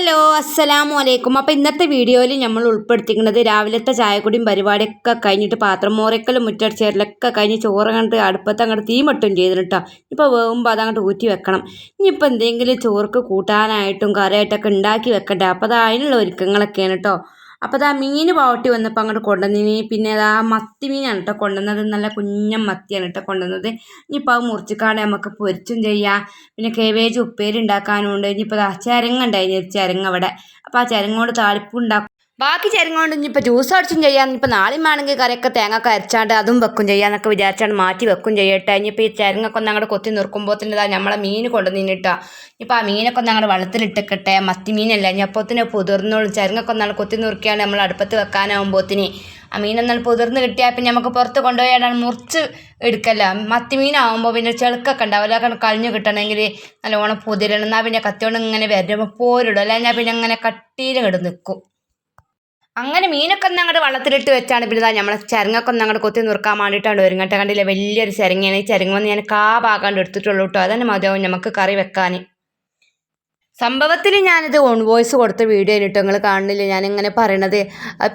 Hello അസ്സലാമു അലൈക്കും. അപ്പോൾ ഇന്നത്തെ വീഡിയോയിൽ നമ്മൾ ഉൾപ്പെടുത്തിക്കുന്നത് രാവിലത്തെ ചായക്കുടിയും പരിപാടിയൊക്കെ കഴിഞ്ഞിട്ട് പാത്രം മോറയ്ക്കലും മുറ്റടിച്ചേരലൊക്കെ കഴിഞ്ഞ് ചോറ് കണ്ട് അടുപ്പത്ത് അങ്ങോട്ട് തീമട്ടും ചെയ്തിട്ടോ ഇപ്പോൾ വേകുമ്പോൾ അതങ്ങോട്ട് ഊറ്റി വെക്കണം. ഇനിയിപ്പോൾ എന്തെങ്കിലും ചോർക്ക് കൂട്ടാനായിട്ടും കറിയായിട്ടൊക്കെ ഉണ്ടാക്കി വെക്കട്ടെ അപ്പോൾ അത് അതിനുള്ള ഒരുക്കങ്ങളൊക്കെയാണ് കേട്ടോ അപ്പോൾ അതാ മീൻ പാവട്ടി വന്നപ്പോൾ അങ്ങോട്ട് കൊണ്ടുവന്നിനി. പിന്നെ അതാ മത്തി മീനാണ് കേട്ടോ കൊണ്ടുവന്നത്. നല്ല കുഞ്ഞൻ മത്തിയാണ് കേട്ടോ കൊണ്ടുവന്നത്. ഇനിയിപ്പോൾ അത് മുറിച്ചിക്കാണ്ട് നമുക്ക് പൊരിച്ചും ചെയ്യാം. പിന്നെ കേവേജ് ഉപ്പേരി ഉണ്ടാക്കാനുണ്ട്. ഇനിയിപ്പോൾ ദാ ചിരങ്ങ ഉണ്ടായിരുന്നു ചിരങ്ങ അവിടെ. അപ്പോൾ ആ ചിരങ്ങ കൊണ്ട് താളിപ്പ് ഉണ്ടാക്കും. ബാക്കി ചരങ്ങ കൊണ്ട് ഇനിയിപ്പോൾ ജ്യൂസ് അടിച്ചും ചെയ്യാം. ഇനിയിപ്പോൾ നാളെയും വേണമെങ്കിൽ കറിയൊക്കെ തേങ്ങ അരച്ചാണ്ട് അതും വെക്കും ചെയ്യാന്നൊക്കെ വിചാരിച്ചാണ്ട് മാറ്റി വെക്കും ചെയ്യട്ടെ. ഇനിയിപ്പോൾ ഈ ചേരങ്ങൊക്കെ ഒന്ന് അങ്ങോട്ട് കൊത്തി നിർക്കുമ്പോൾ ഇതാ നമ്മളെ മീൻ കൊണ്ടു നിന്നിട്ടാ ഇനിയിപ്പോൾ ആ മീനൊക്കെ ഒന്ന് അങ്ങോട്ട് വെള്ളത്തിലിട്ടിക്കട്ടെ. മത്തി മീനല്ല ഇനി അപ്പോത്തിന് പുതിർന്നോളും. ചേരങ്ങൊക്കെ ഒന്നാണ് കൊത്തി നുറുക്കിയാണ് നമ്മൾ അടുപ്പത്ത് വെക്കാനാകുമ്പോത്തിന് ആ മീനെന്നാൽ പുതിർന്ന് കിട്ടിയാൽ പിന്നെ നമുക്ക് പുറത്ത് കൊണ്ടുപോയാണ് മുറിച്ച് എടുക്കല്ല. മത്തി മീനാകുമ്പോൾ പിന്നെ ചെളുക്കൊക്കെ ഉണ്ടാവില്ല കാരണം കളഞ്ഞു കിട്ടണമെങ്കിൽ നല്ലോണം പുതിരണം എന്നാൽ പിന്നെ കത്തിയോണ്ട് ഇങ്ങനെ വരുമ്പോൾ പോരിടും. അല്ലെങ്കിൽ പിന്നെ അങ്ങനെ കട്ടിയിൽ കിടന്ന് നിൽക്കും അങ്ങനെ മീനൊക്കെ ഒന്ന് അങ്ങോട്ട് വള്ളത്തിലിട്ട് വെച്ചാണ്. പിന്നെ നമ്മളെ ചരങ്ങൊക്കെ ഒന്ന് അങ്ങോട്ട് കൊത്തി നുറുക്കാൻ വേണ്ടിയിട്ടാണ് ഒരുങ്ങട്ടെ. കണ്ടില്ല? വലിയൊരു ചരങ്ങയാണ്. ഈ ചരങ്ങ വന്ന് ഞാൻ കാ പാകാണ്ട് എടുത്തിട്ടുള്ളൂ കേട്ടോ അതന്നെ മതിയാവും നമുക്ക് കറി വെക്കാൻ സംഭവത്തിൽ ഞാനിത് ഓൺ വോയിസ് കൊടുത്ത വീഡിയോ ആയിട്ട് നിങ്ങൾ കാണുന്നില്ല? ഞാനിങ്ങനെ പറയണത്.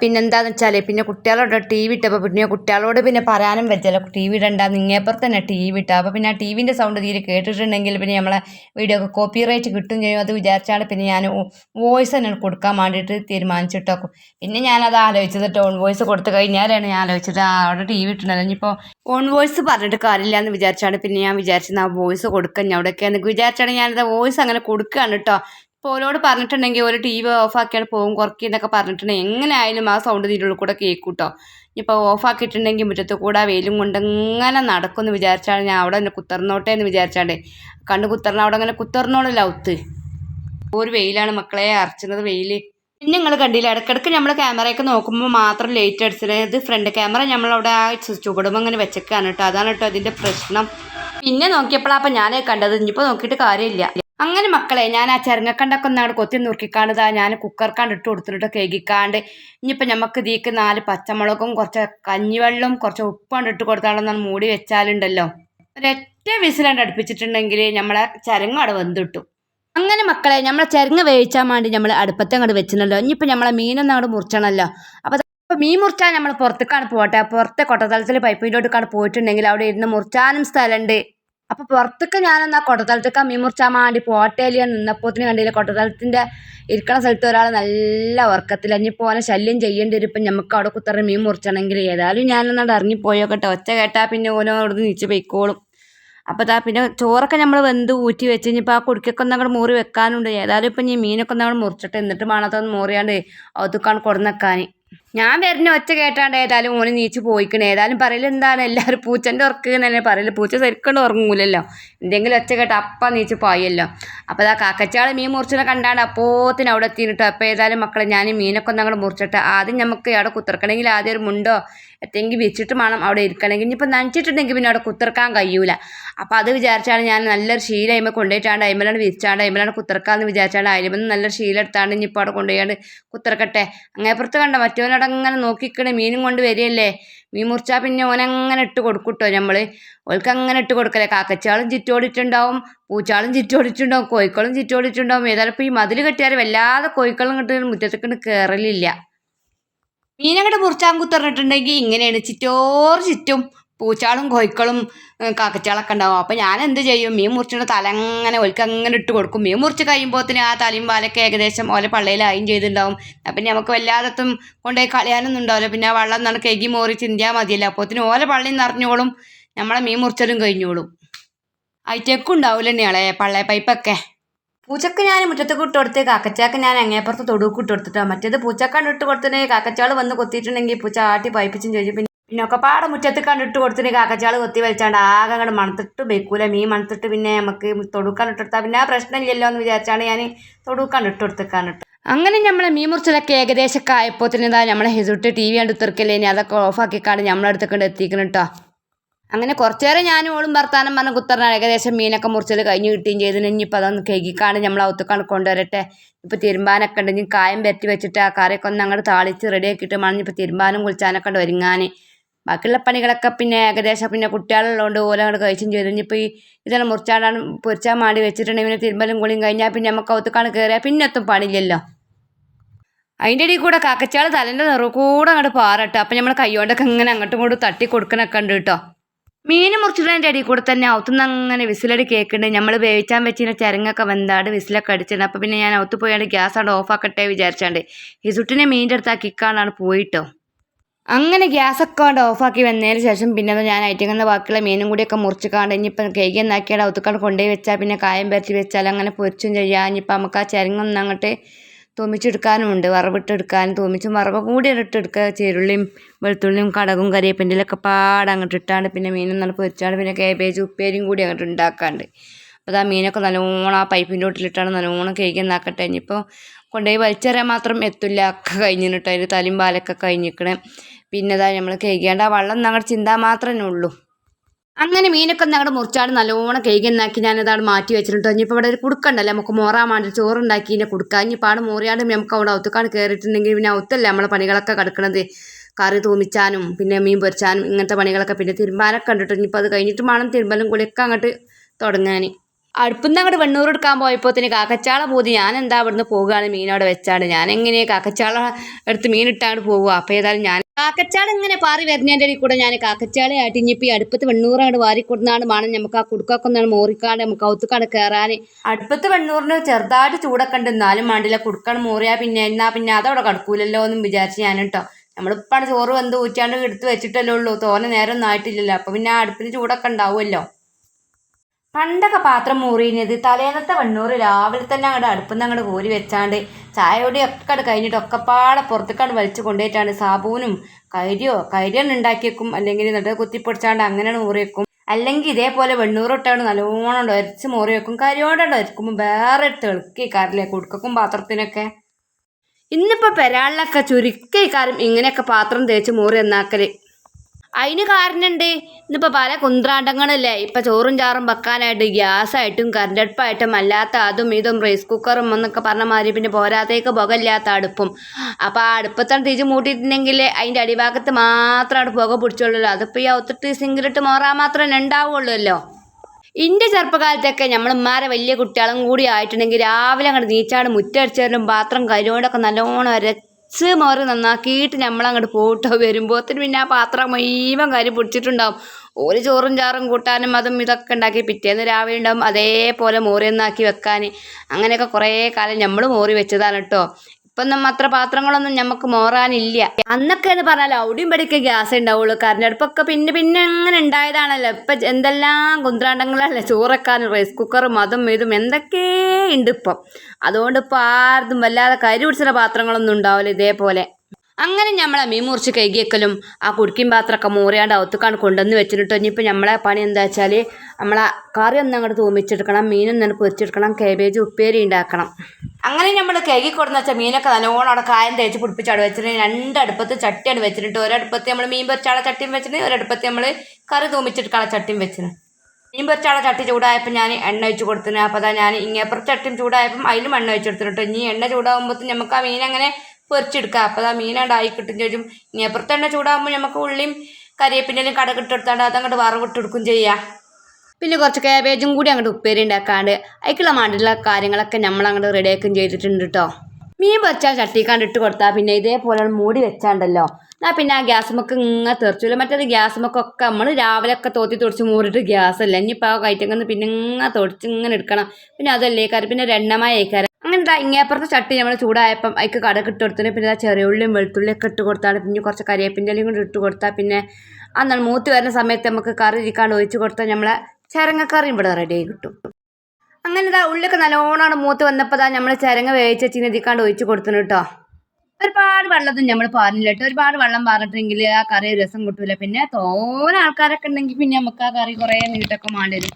പിന്നെന്താന്ന് വെച്ചാൽ പിന്നെ കുട്ടികളോട് ടി വി ഇട്ടപ്പോൾ പിന്നെ കുട്ടികളോട് പിന്നെ പറയാനും പറ്റില്ല. ടി വി ഇടണ്ട നിങ്ങേപ്പുറത്ത് തന്നെ ടി വി ഇട്ടാൽ അപ്പോൾ പിന്നെ ആ ടി വിന്റെ സൗണ്ട് തീരെ കേട്ടിട്ടുണ്ടെങ്കിൽ പിന്നെ നമ്മളെ വീഡിയോ ഒക്കെ കോപ്പി റൈറ്റ് കിട്ടും ചെയ്യും. അത് വിചാരിച്ചാണ് പിന്നെ ഞാൻ വോയിസ് തന്നെ കൊടുക്കാൻ വേണ്ടിയിട്ട് തീരുമാനിച്ചിട്ടോ പിന്നെ ഞാനത് ആലോചിച്ചിട്ട് ഓൺ വോയിസ് കൊടുത്തു കഴിഞ്ഞാലാണ് ഞാൻ ആലോചിച്ചത്. അവിടെ ടി വി ഇട്ടുണ്ടല്ലോ ഇനിയിപ്പോൾ ഓൺ വോയിസ് പറഞ്ഞിട്ട് കാര്യമില്ല എന്ന് വിചാരിച്ചാണ് പിന്നെ ഞാൻ വിചാരിച്ചത് ആ വോയിസ് കൊടുക്കാൻ അവിടെയൊക്കെ എന്നൊക്കെ വിചാരിച്ചാണ് ഞാനത് വോയിസ് അങ്ങനെ കൊടുക്കുകയാണ് കേട്ടോ ഇപ്പോൾ ഓരോട് പറഞ്ഞിട്ടുണ്ടെങ്കിൽ ഒരു ടി വി ഓഫാക്കിയാണ് പോകും കുറക്കിയെന്നൊക്കെ പറഞ്ഞിട്ടുണ്ടെങ്കിൽ എങ്ങനെ ആയാലും ആ സൗണ്ട് ഇതിന്റെ കൂടെ കേൾക്കും കേട്ടോ ഇപ്പോൾ ഓഫാക്കിയിട്ടുണ്ടെങ്കിൽ മുറ്റത്ത് കൂടെ വെയിലും കൊണ്ട് എങ്ങനെ നടക്കുമെന്ന് വിചാരിച്ചാണ് ഞാൻ അവിടെ തന്നെ കുത്തർന്നോട്ടെ എന്ന് വിചാരിച്ചാണ്ടേ. കണ്ട് കുത്തർന്ന അവിടെ അങ്ങനെ കുത്തർന്നോളല്ല ഒത്ത് ഒരു വെയിലാണ് മക്കളെ അരച്ചുന്നത് വെയിൽ പിന്നെ നിങ്ങൾ കണ്ടില്ല ഇടയ്ക്കിടയ്ക്ക് നമ്മൾ ക്യാമറയൊക്കെ നോക്കുമ്പോൾ മാത്രം ലേറ്റ് അടിച്ചത് ഫ്രണ്ട് ക്യാമറ നമ്മളവിടെ ആ ചുവടുമ്പോൾ അങ്ങനെ വെച്ചേക്കാണ് കേട്ടോ. അതാണ് കേട്ടോ അതിന്റെ പ്രശ്നം. പിന്നെ നോക്കിയപ്പോഴാണ് അപ്പം ഞാൻ കണ്ടത്. ഇനിയിപ്പോൾ നോക്കിയിട്ട് കാര്യമില്ല. അങ്ങനെ മക്കളെ ഞാൻ ആ ചെറുങ്ങക്കണ്ടൊക്കെ ഒന്നാണ് കൊത്തി നുറുക്കിക്കാണ്ട് ഞാൻ കുക്കർക്കാണ്ട് ഇട്ട് കൊടുത്തിട്ട് കേകിക്കാണ്ട് ഇനിയിപ്പോൾ നമുക്ക് ഇതിക്ക് നാല് പച്ചമുളകും കുറച്ച് കഞ്ഞിവെള്ളം കുറച്ച് ഉപ്പാണ്ട് ഇട്ട് കൊടുത്താണെന്നാണ് മൂടി വെച്ചാലുണ്ടല്ലോ. ഒരൊറ്റ വിസിലാണ്ട് അടുപ്പിച്ചിട്ടുണ്ടെങ്കിൽ നമ്മളെ ചരങ്ങ അവിടെ വെന്തിട്ടു. അങ്ങനെ മക്കളെ നമ്മളെ ചെരങ്ങ വേവിച്ചാൽ വേണ്ടി നമ്മൾ അടുപ്പത്തെ അങ്ങോട്ട് വെച്ചിട്ടുണ്ടല്ലോ. ഇനിയിപ്പോൾ നമ്മളെ മീനൊന്നും അങ്ങോട്ട് മുറിച്ചണമല്ലോ. അപ്പോൾ അപ്പോൾ മീൻ മുറിച്ചാൽ നമ്മൾ പുറത്തേക്കാണ് പോട്ടെ. പുറത്തെ കൊട്ടത്തലത്തിൽ പൈപ്പിലോട്ടേക്കാണ് പോയിട്ടുണ്ടെങ്കിൽ അവിടെ ഇരുന്ന് മുറിച്ചാനും സ്ഥലമുണ്ട്. അപ്പോൾ പുറത്തേക്ക് എന്നാ കൊട്ടത്തലത്തേക്ക് മീൻ മുറിച്ചാൻ വേണ്ടി പോട്ടേലിയ നിന്നപ്പോത്തിന് കണ്ടില്ല? കൊട്ടത്തലത്തിന്റെ ഇരിക്കണ സ്ഥലത്ത് ഒരാൾ നല്ല ഉറക്കത്തിൽ അഞ്ഞി ഓനെ ശല്യം ചെയ്യേണ്ടി വരും. ഇപ്പം നമുക്ക് അവിടെ കുത്തറ മീൻ മുറിച്ചണമെങ്കിൽ ഏതായാലും ഞാനെന്നാണ്ട് ഇറങ്ങിപ്പോയോക്കട്ടെ. ഒച്ച കേട്ടാൽ പിന്നെ ഓനോ അവിടെ നീച്ച് പൊയ്ക്കോളും. അപ്പോൾ താ പിന്നെ ചോറൊക്കെ നമ്മൾ വെന്ത് ഊറ്റി വെച്ച് കഴിഞ്ഞപ്പോൾ ആ കുടിക്കൊക്കെ ഒന്ന് അങ്ങോട്ട് മൂറി വെക്കാനുണ്ട്. ഏതായാലും ഇപ്പം ഈ മീനൊക്കെ ഒന്ന് അങ്ങോട്ട് മുറിച്ചിട്ട് എന്നിട്ട് വേണത്തൊന്ന് മൂറിയാണ്ട് അതുക്കാണ് കൊടുന്നേക്കാൻ. ഞാൻ വരുന്ന ഒറ്റ കേട്ടാണ്ട് ഏതായാലും ഓന് നീച്ച് പോയിക്കണേ. ഏതായാലും പറയൽ എന്താണ്? എല്ലാവരും പൂച്ചന്റെ ഉറക്കുക എന്നല്ലേ പറയൽ. പൂച്ച ശരിക്കൊണ്ട് ഉറങ്ങൂലല്ലോ. എന്തെങ്കിലും ഒച്ച കേട്ട് അപ്പം നീച്ച് പോയല്ലോ. അപ്പോൾ ആ കാക്കച്ചാൾ മീൻ മുറിച്ചിനെ കണ്ടാണ്ട് അപ്പോത്തിന് അവിടെ എത്തിയിട്ടോ അപ്പോൾ ഏതായാലും മക്കളെ ഞാൻ മീനൊക്കെ ഒന്ന് മുറിച്ചിട്ട് ആദ്യം നമുക്ക് അവിടെ കുത്തിറക്കണമെങ്കിൽ ആദ്യം ഒരു മുണ്ടോ എത്തെങ്കിൽ വെച്ചിട്ട് വേണം അവിടെ ഇരിക്കണമെങ്കിൽ. ഇനിയിപ്പോൾ നനച്ചിട്ടുണ്ടെങ്കിൽ പിന്നെ അവിടെ കുത്തിറക്കാൻ കഴിയൂല. അപ്പോൾ അത് വിചാരിച്ചാണ് ഞാൻ നല്ലൊരു ശീല അയിമ കൊണ്ടുപോയിട്ടാണ്ട് അയിമലാണ് വിരിച്ചാണ്ട് അയിമലാണ് കുത്തിറക്കാന്ന് വിചാരിച്ചാണ്ട് അയിമെന്ന് നല്ലൊരു ശീല എടുത്താണ്ട് ഇനിയിപ്പോൾ അവിടെ കൊണ്ടുപോയാണ്ട് കുത്തിറക്കട്ടെ അങ്ങേപ്പുറത്ത് കണ്ട മറ്റവനോട് അങ്ങനെ നോക്കിക്കണേ മീനും കൊണ്ട് വരികയല്ലേ? മീൻ മുറിച്ചാൽ പിന്നെ ഓനങ്ങനെ ഇട്ട് കൊടുക്കൂട്ടോ നമ്മൾ ഓൾക്ക് അങ്ങനെ ഇട്ട് കൊടുക്കലേ കാക്കച്ചാളും ചുറ്റോടിച്ചിട്ടുണ്ടാവും പൂച്ചാളും ചുറ്റോടിച്ചിട്ടുണ്ടാവും കോഴിക്കളും ചുറ്റോടിച്ചിട്ടുണ്ടാവും ഏതായാലും ഇപ്പോൾ ഈ മതിൽ കെട്ടിയാൽ വല്ലാതെ കോഴിക്കളും കിട്ടുന്ന മുറ്റത്തേക്ക് കയറലില്ല മീനങ്ങോട്ട് മുറിച്ചാൻ കുത്തിറിഞ്ഞിട്ടുണ്ടെങ്കിൽ ഇങ്ങനെയാണ് ചിറ്റോറ് ചുറ്റും പൂച്ചാളും കോഴിക്കളും കാക്കച്ചാളൊക്കെ ഉണ്ടാവും. അപ്പോൾ ഞാൻ എന്ത് ചെയ്യും? മീൻ മുറിച്ചിട്ട് തല അങ്ങനെ ഒലിക്ക് അങ്ങനെ ഇട്ട് കൊടുക്കും. മീൻ മുറിച്ച് കഴിയുമ്പോഴത്തേന് ആ തലയും പാലൊക്കെ ഏകദേശം ഓലെ പള്ളയിലായും ചെയ്തിട്ടുണ്ടാവും അപ്പം നമുക്ക് വല്ലാതത്തും കൊണ്ടുപോയി കളയാനൊന്നും ഉണ്ടാവില്ല. പിന്നെ ആ വെള്ളം എന്നാണ് കെകി മോറി ചിന്തിയാൽ മതിയല്ലോ. അപ്പോഴത്തേന് ഓലെ പള്ളിയിൽ നിറഞ്ഞോളും നമ്മളെ മീൻ മുറിച്ചതും കഴിഞ്ഞോളും. അതിറ്റേക്കും ഉണ്ടാവില്ല തന്നെയാളെ പള്ളേ പൈപ്പൊക്കെ. പൂച്ചക്ക് ഞാൻ മുറ്റത്തേക്ക് ഇട്ട് കൊടുത്ത് കാക്കച്ചാക്ക് ഞാൻ അങ്ങേപ്പുറത്ത് തൊടുക്ക് ഇട്ട് കൊടുത്തിട്ടോ. മറ്റേത് പൂച്ചക്കാണ്ട് ഇട്ട് കൊടുത്തിട്ടുണ്ടെങ്കിൽ കാക്കച്ചാൾ വന്ന് കൊത്തിയിട്ടുണ്ടെങ്കിൽ പൂച്ച ആട്ടി പൈപ്പിച്ചും ചോദിച്ചു പിന്നെ പിന്നെ ഒക്കെ പാടെ മുറ്റത്ത് കണ്ടിട്ട് കൊടുത്തിട്ട് കാക്കച്ചാൾ കൊത്തി വലിച്ചാണ്ട് ആകെ അങ്ങോട്ട് മണത്തിട്ട് വെക്കൂല. മീൻ മണത്തിട്ട് പിന്നെ നമുക്ക് തൊടുക്കാൻ ഇട്ടെടുത്താൽ പിന്നെ ആ പ്രശ്നമില്ലല്ലോ എന്ന് വിചാരിച്ചാണ് ഞാൻ തൊടുക്കാൻ ഇട്ട് കൊടുത്തേക്കാണ് അങ്ങനെ നമ്മളെ മീൻ മുറിച്ചതൊക്കെ ഏകദേശമൊക്കെ ആയപ്പോൾ തന്നെ നമ്മളെ ഹെസുട്ട് ടി വി കണ്ട് തീർക്കല്ലേ ഇനി അതൊക്കെ ഓഫാക്കിക്കാണ്ട് നമ്മളെടുത്തൊക്കെ എത്തിക്കണം കേട്ടോ. അങ്ങനെ കുറച്ചു നേരം ഞാനും ഓളും വർത്താനം പറഞ്ഞ കുത്തറിന് ഏകദേശം മീനൊക്കെ മുറിച്ചത് കഴിഞ്ഞ് കിട്ടുകയും ചെയ്തു. ഇനിയിപ്പോൾ അതൊന്ന് കേക്കിക്കാണ്ട് നമ്മൾ ഔത്തുക്കാണ് കൊണ്ടുവരട്ടെ. ഇപ്പോൾ തിരുമ്പാനൊക്കെ ഉണ്ട്. ഇനി കായം പറ്റി വെച്ചിട്ട് ആ കറിയൊക്കെ ഒന്ന് അങ്ങോട്ട് താളിച്ച് റെഡിയാക്കിയിട്ട് മണിഞ്ഞിപ്പോൾ തിരുമ്പാനും കുളിച്ചാനൊക്കെ ഉണ്ട് ഒരുങ്ങാൻ ബാക്കിയുള്ള പണികളൊക്കെ പിന്നെ ഏകദേശം പിന്നെ കുട്ടികളുള്ളതുകൊണ്ട് ഓല അങ്ങോട്ട് കഴിച്ചും ചെയ്തു. ഇനിയിപ്പോൾ ഈ ഇതെല്ലാം മുറിച്ചാടാൻ പൊരിച്ചാൻ മാടി വെച്ചിട്ടുണ്ടെങ്കിൽ പിന്നെ തിരുമ്പലും കുളിയും കഴിഞ്ഞാൽ പിന്നെ നമുക്ക് ഒത്തുക്കാണ് കയറിയാൽ പിന്നെ ഒത്തും പണിയില്ലല്ലോ. അതിന്റെ ഇടയിൽ കൂടെ കാക്കച്ചാൾ തലേന്റെ നിറവ് കൂടെ അങ്ങോട്ട് പാറട്ടോ അപ്പം നമ്മൾ കൈ കൊണ്ടൊക്കെ ഇങ്ങനെ അങ്ങോട്ടും ഇങ്ങോട്ടും തട്ടി കൊടുക്കണൊക്കെ ഉണ്ട് കേട്ടോ. മീൻ മുറിച്ചിടാൻ ചെടി കൂടെ തന്നെ അവത്തുനിന്ന് അങ്ങനെ വിസിലടി കേൾക്കുന്നുണ്ട്. നമ്മൾ വേവിച്ചാൻ വെച്ചിന് ചിരങ്ങൊക്കെ വെന്താണ്ട് വിസിലൊക്കെ അടിച്ചിട്ടുണ്ട്. അപ്പോൾ പിന്നെ ഞാൻ അവത്ത് പോയാണ്ട് ഗ്യാസ് അവിടെ ഓഫാക്കട്ടെ വിചാരിച്ചാണ്ട് ഈ ചുട്ടിനെ മീന്റെ അടുത്ത് ആ കിക്കാണാണ് പോയിട്ടോ. അങ്ങനെ ഗ്യാസൊക്കെ കൊണ്ട് ഓഫാക്കി വന്നതിന് ശേഷം പിന്നെ അത് ഞാൻ ഐറ്റങ്ങുന്ന ബാക്കിയുള്ള മീനും കൂടിയൊക്കെ മുറിച്ച് കാണ്ട് ഇനിയിപ്പം കേക്ക് എന്നാക്കിയാൽ അവത്തുക്കാണ്ട് കൊണ്ടുപോയി വെച്ചാൽ പിന്നെ കായം പരത്തി വെച്ചാൽ അങ്ങനെ പൊരിച്ചും ചെയ്യാം. ഇനിയിപ്പോൾ നമുക്ക് ആ ചിരങ്ങൊന്നും അങ്ങോട്ട് തോമിച്ചെടുക്കാനും ഉണ്ട് വറവിട്ടെടുക്കാനും തോമിച്ചും വറവ് കൂടി ഇട്ടെടുക്കുക ചെരുള്ളിയും വെളുത്തുള്ളിയും കടകും കരിയേപ്പിന്റെ ഒക്കെ പാടെ അങ്ങോട്ട് ഇട്ടാണ്ട് പിന്നെ മീനും നല്ല പൊരിച്ചാണ്ട് പിന്നെ കേബേജ് ഉപ്പേരിയും കൂടി അങ്ങോട്ട് ഉണ്ടാക്കാണ്ട് അപ്പോൾ ആ മീനൊക്കെ നല്ലോണം ആ പൈപ്പിന്റെ ഒട്ടിലിട്ടാണ് നല്ലോണം കേക്ക് എന്നാക്കട്ടെ ഇനിയിപ്പോൾ കൊണ്ടുപോയി വലിച്ചെറിയാൻ മാത്രം എത്തില്ല. ഒക്കെ കഴിഞ്ഞിട്ടോ അതിന്റെ തലയും പാലൊക്കെ കഴിഞ്ഞിരിക്കണേ പിന്നെ ഇതാ നമ്മൾ കേൾക്കേണ്ട ആ വെള്ളം ഞങ്ങളുടെ ചിന്ത മാത്രമേ ഉള്ളൂ. അങ്ങനെ മീനൊക്കെ ഞങ്ങളുടെ മുറിച്ചാട് നല്ലോണം കൈകന്നാക്കി ഞാനതാണ് മാറ്റി വെച്ചിട്ടുണ്ട്. ഇനിയിപ്പോൾ ഇവിടെ ഒരു കുടുക്കണ്ടല്ലേ നമുക്ക് മോറാൻ വേണ്ടി ചോറുണ്ടാക്കി ഇന്നെ കൊടുക്കുക ഇനിയിപ്പോൾ മോറിയാണ്ട് നമുക്ക് അവിടെ ഒത്തുക്കാണ് കയറിയിട്ടുണ്ടെങ്കിൽ പിന്നെ ഒത്തല്ലേ നമ്മളെ പണികളൊക്കെ കിടക്കണത്. കറി തൂമിച്ചാനും പിന്നെ മീൻ പൊരിച്ചാനും ഇങ്ങനത്തെ പണികളൊക്കെ പിന്നെ തിരുമ്പാനൊക്കെ കണ്ടിട്ട് ഇനിയിപ്പോൾ അത് കഴിഞ്ഞിട്ട് വേണം തിരുമ്പലും കൂടിയൊക്കെ അങ്ങോട്ട് തുടങ്ങാൻ അടുപ്പിന്ന് അങ്ങോട്ട് വെണ്ണൂർ എടുക്കാൻ പോയപ്പോൾ തന്നെ കാക്കച്ചാള പോതി ഞാൻ എന്താ അവിടുന്ന് പോകുകയാണ് മീനവിടെ വെച്ചാണ് ഞാൻ എങ്ങനെയാണ് കാക്കച്ചാള എടുത്ത് മീൻ ഇട്ടാണ് പോകുക അപ്പോൾ ഏതായാലും ഞാൻ കാക്കച്ചാള ഇങ്ങനെ പാറി വരുന്നതിന്റെ ഇടയിൽ കൂടെ ഞാൻ കാക്കച്ചാളയായിട്ട് ഇനിയിപ്പോൾ ഈ അടുപ്പത്ത് വെണ്ണൂറാണ് വാരി കൊടുന്നാണ്ട് വേണം നമുക്ക് ആ കുടുക്കൊക്കെ ഒന്നാണ് മോറിക്കാണ്ട് നമുക്ക് ഔത്തുക്കാണ്ട് കയറാൻ അടുപ്പത്ത് വെണ്ണൂറിന് ചെറുതായിട്ട് ചൂടൊക്കെ ഉണ്ട്. എന്നാലും വേണ്ടില്ല കുടുക്കാണ് മോറിയാ പിന്നെ എന്നാ പിന്നെ അതവിടെ കടക്കൂലല്ലോ എന്നും വിചാരിച്ച് ഞാൻ കേട്ടോ നമ്മളിപ്പാണ് ചോറ് വെന്ത് ഊറ്റാണ്ട് എടുത്ത് വെച്ചിട്ടല്ലേ ഉള്ളൂ. തോനെ നേരം ഒന്നും ആയിട്ടില്ലല്ലോ. അപ്പോൾ പിന്നെ ആ അടുപ്പിന് ചൂടൊക്കെ ഉണ്ടാവുമല്ലോ. പണ്ടൊക്കെ പാത്രം മൂറിയത് തലേന്നത്തെ വെണ്ണൂറ് രാവിലെ തന്നെ അങ്ങോട്ട് അടുപ്പിൽ അങ്ങോട്ട് കോരി വെച്ചാണ്ട് ചായയോടെ ഒക്കെ അത് കഴിഞ്ഞിട്ട് ഒക്കെപ്പാടെ പുറത്തേക്കാണ്ട് വലിച്ചു കൊണ്ടുപോയിട്ടാണ് സാബൂനും കരിയോ കരിയാണ് ഉണ്ടാക്കിയേക്കും. അല്ലെങ്കിൽ എന്നിട്ട് കുത്തിപ്പൊടിച്ചാണ്ട് അങ്ങനെയാണ് മൂറിയേക്കും അല്ലെങ്കിൽ ഇതേപോലെ വെണ്ണൂറിട്ടാണ് നല്ലോണം ഒരച്ച് മൂറി വെക്കും. കരിയോടെ ഒരക്കുമ്പോൾ വേറെ തെളുക്കി കാറിലേക്ക് കുടുക്കും പാത്രത്തിനൊക്കെ. ഇന്നിപ്പോൾ പെരാളിലൊക്കെ ചുരുക്കി കാരം ഇങ്ങനെയൊക്കെ പാത്രം തേച്ച് മൂറി എന്നാക്കൽ അതിന് കാരണമുണ്ട് ഇന്നിപ്പോൾ പല കുന്ത്രാണ്ടങ്ങളല്ലേ? ഇപ്പം ചോറും ചാറും വെക്കാനായിട്ട് ഗ്യാസായിട്ടും കറണ്ട് അടുപ്പായിട്ടും അല്ലാത്ത അതും ഇതും റൈസ് കുക്കറും എന്നൊക്കെ പറഞ്ഞ മാതിരി പിന്നെ പോരാത്തേക്ക് പുകയില്ലാത്ത അടുപ്പും. അപ്പോൾ ആ അടുപ്പത്താണ് തിരിച്ച് മൂട്ടിയിട്ടുണ്ടെങ്കിൽ അതിന്റെ അടിഭാഗത്ത് മാത്രം അവിടെ പുക പിടിച്ചോളൂല്ലോ അതിപ്പോൾ ഈ ഒത്തിട്ട് സിംഗിലിട്ട് മോറാൻ മാത്രമേ ഉണ്ടാവുള്ളൂല്ലോ ഇന്റെ ചെറുപ്പകാലത്തൊക്കെ നമ്മൾ വലിയ കുട്ടികളും കൂടി ആയിട്ടുണ്ടെങ്കിൽ രാവിലെ അങ്ങോട്ട് നീച്ചാട് മുറ്റടിച്ചാലും പാത്രം കരിയോണ്ടൊക്കെ നല്ലോണം അരച്ച് മോറി നന്നാക്കിയിട്ട് നമ്മളങ്ങോട്ട് പോട്ടോ. വരുമ്പോഴത്തേന് പിന്നെ ആ പാത്രം മുഴുവൻ കാര്യം പിടിച്ചിട്ടുണ്ടാവും. ഒരു ചോറും ചാറും കൂട്ടാനും അതും ഇതൊക്കെ ഉണ്ടാക്കി പിറ്റേന്ന് രാവിലെ ഉണ്ടാവും. അതേപോലെ മോറി ഒന്നാക്കി വെക്കാൻ അങ്ങനെയൊക്കെ കുറേ കാലം നമ്മൾ മോറി വെച്ചതാണ് കേട്ടോ ഇപ്പം നമ്മ അത്ര പാത്രങ്ങളൊന്നും നമുക്ക് മോറാനില്ല. അന്നൊക്കെ എന്ന് പറഞ്ഞാൽ അവിടെയും പടിക്കും ഗ്യാസ് ഉണ്ടാവുള്ളൂ. കരണ്ടടുപ്പൊക്കെ പിന്നെ പിന്നെ അങ്ങനെ ഉണ്ടായതാണല്ലോ. ഇപ്പൊ എന്തെല്ലാം കുന്ത്രാണ്ടങ്ങളല്ലേ ചോറക്കാനും റൈസ് കുക്കറും അതും ഇതും എന്തൊക്കെ ഉണ്ട് ഇപ്പം. അതുകൊണ്ട് ഇപ്പം ആർക്കും വല്ലാതെ കരി പിടിച്ചിട്ട പാത്രങ്ങളൊന്നും ഉണ്ടാവില്ല ഇതേപോലെ. അങ്ങനെ നമ്മളെ മീൻ മുറിച്ച് കഴുകിയേക്കലും ആ കുടിക്കും പാത്രമൊക്കെ മൂറിയാണ്ട് അകത്തേക്കാണ് കൊണ്ടുവന്ന് വെച്ചിട്ട് ഇനിയിപ്പോൾ നമ്മളെ പണി എന്താ വെച്ചാൽ നമ്മളെ കറി ഒന്ന് അങ്ങോട്ട് തൂമിച്ചെടുക്കണം മീനൊന്നും പൊരിച്ചെടുക്കണം കേബേജ് ഉപ്പേരി ഉണ്ടാക്കണം. അങ്ങനെ നമ്മൾ കഴുകി കൊടുന്ന വെച്ചാൽ മീനൊക്കെ നല്ലോണം അവിടെ കായം തേച്ച് പിടിപ്പിച്ചാണ് വെച്ചിട്ട് രണ്ടടുപ്പത്ത് ചട്ടിയാണ് വെച്ചിട്ട് ഒരടുപ്പത്ത് നമ്മൾ മീൻ പൊരിച്ചാളെ ചട്ടിയും വെച്ചിട്ട് ഒരടുപ്പത്ത് നമ്മൾ കറി തൂമിച്ചെടുക്കാനുള്ള ചട്ടിയും വെച്ചിന്. മീൻ പൊരിച്ചാളെ ചട്ടി ചൂടായപ്പോൾ ഞാൻ എണ്ണ ഒഴിച്ച് കൊടുത്തിന്. അപ്പോൾ അതാ ഞാൻ ഇങ്ങേപ്പുറത്ത് ചട്ടിയും ചൂടായപ്പം അതിലും എണ്ണ ഒഴിച്ച് കൊടുത്തിട്ട് ഇനി എണ്ണ ചൂടാകുമ്പോൾ നമുക്ക് ആ മീൻ അങ്ങനെ പൊരിച്ചെടുക്കുക. അപ്പോൾ ആ മീനാണ്ടായി കിട്ടും ചോദിച്ചും അപ്പുറത്ത് എണ്ണ ചൂടാകുമ്പോൾ നമുക്ക് ഉള്ളിയും കരിയേപ്പിന്റെയും കട കിട്ടെടുത്താണ്ട് അതങ്ങോട്ട് വറവിട്ടെടുക്കും ചെയ്യാം. പിന്നെ കുറച്ച് കാബേജും കൂടി അങ്ങോട്ട് ഉപ്പേരി ഉണ്ടാക്കാണ്ട് അതിക്കുള്ള മണ്ടിലുള്ള കാര്യങ്ങളൊക്കെ നമ്മൾ അങ്ങോട്ട് റെഡിയാക്കും ചെയ്തിട്ടുണ്ട് കേട്ടോ മീൻ പൊരിച്ചാൽ ചട്ടിക്കാണ്ട് ഇട്ട് കൊടുത്താൽ പിന്നെ ഇതേപോലെ മൂടി വെച്ചാണ്ടല്ലോ. എന്നാൽ പിന്നെ ആ ഗ്യാസ് മുക്ക് ഇങ്ങനെ തെറിച്ചില്ല മറ്റേത് ഗ്യാസ് മുക്കൊക്കെ നമ്മൾ രാവിലെ ഒക്കെ തോത്തി തുടച്ച് മൂടിയിട്ട് ഗ്യാസ് അല്ല ഇനിയിപ്പോൾ ആ കയറ്റങ്ങന്ന് പിന്നെ ഇങ്ങനെ തുടച്ച് ഇങ്ങനെ എടുക്കണം. പിന്നെ അതല്ലേ കാര്യം പിന്നെ എണ്ണമായ ഏക്കാരം അങ്ങനെ എന്താ ഇങ്ങേപ്പുറത്തെ ചട്ടി നമ്മൾ ചൂടായപ്പം അതിക്ക് കടക്ക് ഇട്ട് കൊടുത്തിന് പിന്നെ ചെറിയ ഉള്ളിയും വെളുത്തുള്ളിയൊക്കെ ഇട്ട് കൊടുത്താണ് പിന്നെ കുറച്ച് കരിയേപ്പിന്റെ ഇലയും കൂടി ഇട്ട് കൊടുത്താൽ പിന്നെ അന്നാണ് മൂത്ത് വരുന്ന സമയത്ത് നമുക്ക് കറി ഇരിക്കാണ്ട് ഒഴിച്ച് കൊടുത്താൽ നമ്മളെ ചിരങ്ങക്കറിയും ഇവിടെ റെഡിയായി കിട്ടും. അങ്ങനെ ഇതാ ഉള്ളിയൊക്കെ നല്ലോണം മൂത്ത് വന്നപ്പോൾ ദാ നമ്മൾ ചിരങ്ങ വേവിച്ച ചിന്നതിക്കാണ്ട് ഒഴിച്ച് കൊടുത്തിന് കേട്ടോ ഒരുപാട് വെള്ളത്തിന് നമ്മൾ പാലില്ല കേട്ടോ ഒരുപാട് വെള്ളം പാറിട്ടെങ്കിൽ ആ കറി രസം കിട്ടൂല. പിന്നെ തോന ആൾക്കാരൊക്കെ ഉണ്ടെങ്കിൽ പിന്നെ നമുക്ക് ആ കറി കുറേ നീട്ടൊക്കെ മാണ്ടി വരും.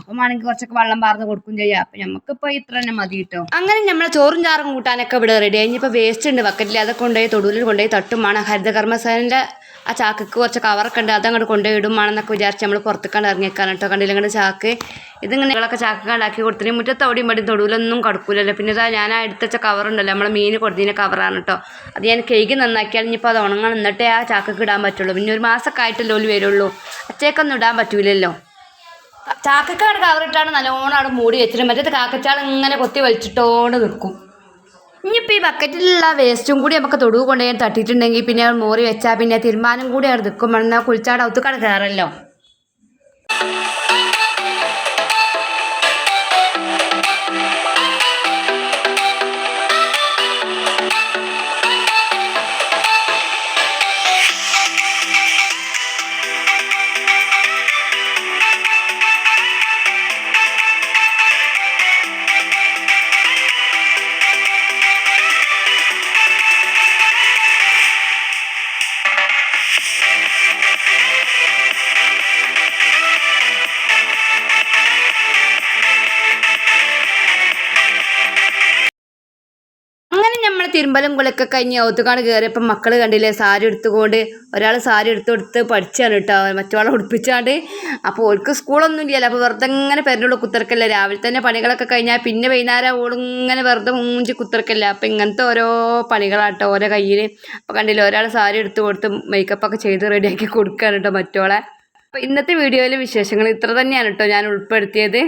അപ്പം വേണമെങ്കിൽ കുറച്ചൊക്കെ വെള്ളം പാർന്ന് കൊടുക്കും ചെയ്യാം. നമുക്ക് നമുക്കിപ്പോൾ ഇത്ര തന്നെ മതി കിട്ടും അങ്ങനെ നമ്മളെ ചോറും ചാറും കൂട്ടാനൊക്കെ ഇവിടെ റെഡി ഇനിയിപ്പോൾ വേസ്റ്റ് ഉണ്ട്. ബക്കറ്റിൽ അതൊക്കെ കൊണ്ടുപോയി തൊടുവിൽ കൊണ്ടുപോയി തട്ടും വേണം. ഹരിതകർമ്മസേനന്റെ ആ ചാക്കക്ക് കുറച്ച് കവറൊക്കെ ഉണ്ട്. അതങ്ങോട്ട് കൊണ്ടുപോയി ഇടും വേണമെന്നൊക്കെ വിചാരിച്ച് നമ്മൾ പുറത്തേക്കാണ്ട് ഇറങ്ങിയേക്കാൻ കേട്ടോ കണ്ടില്ല ഇങ്ങോട്ട് ചാക്ക്? ഇതിങ്ങനെ നിങ്ങളൊക്കെ ചാക്ക് കണ്ടാക്കി കൊടുത്തിന്. മുറ്റത്ത് അവിടെയും പടി തൊടുവിലൊന്നും കടക്കൂലല്ലോ. പിന്നെ ഇതാ ഞാൻ ആ എടുത്ത കവറുണ്ടല്ലോ നമ്മളെ മീൻ കൊടുത്തതിന്റെ കവറാണ് കേട്ടോ അത് ഞാൻ കേക്ക് നന്നാക്കിയാൽ ഇനിയിപ്പോൾ അത് ഉണങ്ങണം എന്നിട്ടേ ആ ചാക്കക്ക് ഇടാൻ പറ്റുള്ളൂ. പിന്നെ ഒരു മാസമൊക്കെ ആയിട്ടല്ലോ വരുള്ളൂ. അച്ചേക്കൊന്നും ഇടാൻ പറ്റൂലല്ലോ. ചാക്കക്കാട് കവറിട്ടാണ് നല്ലോണം അവിടെ മൂടി വെച്ചിട്ട് മറ്റേ കാക്കച്ചാൾ ഇങ്ങനെ കൊത്തി വലിച്ചിട്ടോണ്ട് നിൽക്കും ഇനിയിപ്പോൾ ഈ ബക്കറ്റിലുള്ള വേസ്റ്റും കൂടി നമുക്ക് തൊടുവ് കൊണ്ടുപോയി തട്ടിയിട്ടുണ്ടെങ്കിൽ പിന്നെ അവൾ മോറി വെച്ചാൽ പിന്നെ തീരുമാനം കൂടി അവിടെ നിൽക്കും എന്നാൽ കുളിച്ചാട് ഒത്തുക്കാട് കയറല്ലോ തിരുമ്പലും കുളൊക്കെ കഴിഞ്ഞ് ഒത്തുകാണ് കയറിയപ്പോൾ മക്കൾ കണ്ടില്ലേ സാരി എടുത്തുകൊണ്ട് ഒരാൾ സാരി എടുത്ത് കൊടുത്ത് പഠിച്ചാണ് കേട്ടോ മറ്റൊരാളെ ഉടുപ്പിച്ചാണ്ട് അപ്പോൾ ഓൾക്ക് സ്കൂളൊന്നും ഇല്ലല്ലോ. അപ്പോൾ വെറുതെ ഇങ്ങനെ പെരുന്നുള്ള കുത്തിറക്കല്ലേ രാവിലെ തന്നെ പണികളൊക്കെ കഴിഞ്ഞാൽ പിന്നെ വൈകുന്നേരം ഓളിങ്ങനെ വെറുതെ മൂഞ്ചി കുത്തിറക്കല്ല അപ്പോൾ ഇങ്ങനത്തെ ഓരോ പണികളാട്ടോ ഓരോ കയ്യിൽ അപ്പോൾ കണ്ടില്ലേ ഒരാൾ സാരി എടുത്ത് കൊടുത്ത് മേക്കപ്പൊക്കെ ചെയ്ത് റെഡിയാക്കി കൊടുക്കുകയാണ് കേട്ടോ മറ്റോളെ. അപ്പോൾ ഇന്നത്തെ വീഡിയോയിലെ വിശേഷങ്ങൾ ഇത്ര തന്നെയാണ് കേട്ടോ ഞാൻ ഉൾപ്പെടുത്തിയത്.